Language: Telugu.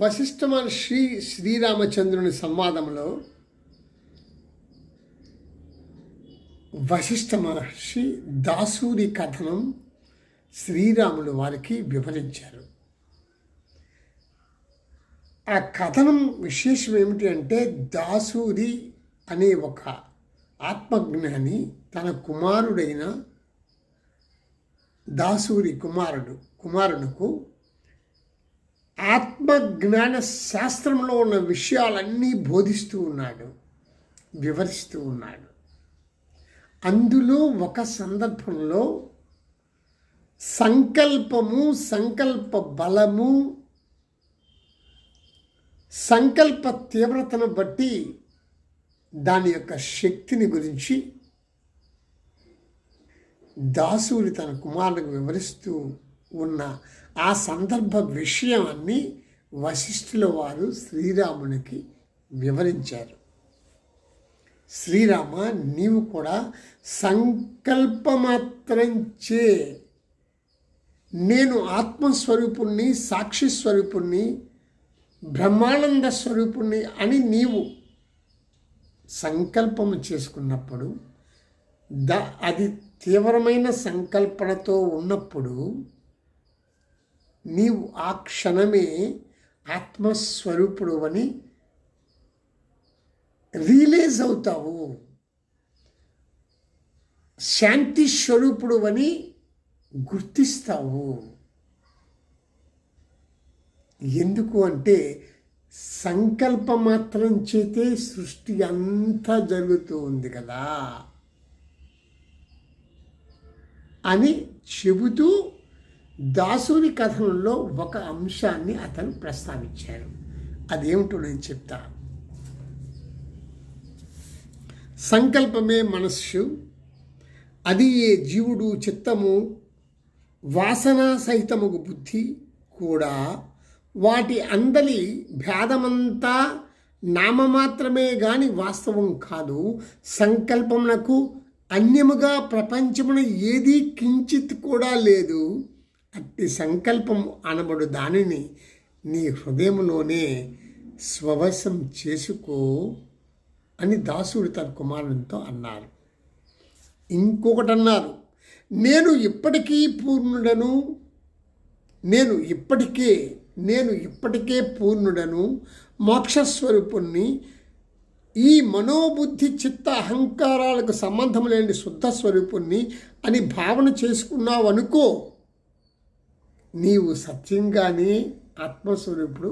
వశిష్ఠ మహర్షి శ్రీరామచంద్రుని సంవాదంలో వశిష్ఠ మహర్షి దాసూరి కథనం శ్రీరాములు వారికి వివరించారు. ఆ కథనం విశేషం ఏమిటి అంటే దాసూరి అనే ఒక ఆత్మజ్ఞాని తన కుమారుడైన దాసూరి కుమారుడు కుమారుడుకు ఆత్మజ్ఞాన శాస్త్రంలో ఉన్న విషయాలన్నీ బోధిస్తూ ఉన్నాడు వివరిస్తూ ఉన్నాడు. అందులో ఒక సందర్భంలో సంకల్పము సంకల్ప బలము సంకల్ప తీవ్రతను బట్టి దాని యొక్క శక్తిని గురించి దాసుడి తన కుమారుడికి వివరిస్తూ ఉన్న ఆ సందర్భ విషయాన్ని వశిష్ఠుల వారు శ్రీరామునికి వివరించారు. శ్రీరామ నీవు కూడా సంకల్పమాత్రంచే నేను ఆత్మస్వరూపుణ్ణి సాక్షి స్వరూపుణ్ణి బ్రహ్మానంద స్వరూపుణ్ణి అని నీవు సంకల్పము చేసుకున్నప్పుడు ద అది తీవ్రమైన సంకల్పనతో ఉన్నప్పుడు నీవు ఆ క్షణమే ఆత్మస్వరూపుడు అని రియలైజ్ అవుతావు. శాంతి స్వరూపుడు అని గుర్తిస్తావు. ఎందుకు అంటే సంకల్ప మాత్రం చేతే సృష్టి అంతా జరుగుతూ ఉంది కదా అని చెబుతూ దాసుని కథనంలో ఒక అంశాన్ని అతను ప్రస్తావించారు. అదేమిటో నేను చెప్తా. సంకల్పమే మనస్సు అది ఏ జీవుడు చిత్తము వాసన సహితముగు బుద్ధి కూడా వాటి అందలి భేదమంతా నామమాత్రమే గాని వాస్తవం కాదు. సంకల్పమునకు అన్యముగా ప్రపంచమున ఏదీ కించిత్ కూడా లేదు. అట్టి సంకల్పం అనబడు దానిని నీ హృదయంలోనే స్వవశం చేసుకో అని దాసుడు తన కుమారునితో అన్నారు. ఇంకొకటి అన్నారు నేను ఇప్పటికీ పూర్ణుడను నేను ఇప్పటికే నేను ఇప్పటికే పూర్ణుడను మోక్షస్వరూపుణ్ణి ఈ మనోబుద్ధి చిత్త అహంకారాలకు సంబంధం లేని శుద్ధ స్వరూపుణ్ణి అని భావన చేసుకున్నావు నీవు నీవు సత్యంగానే ఆత్మస్వరూపుడు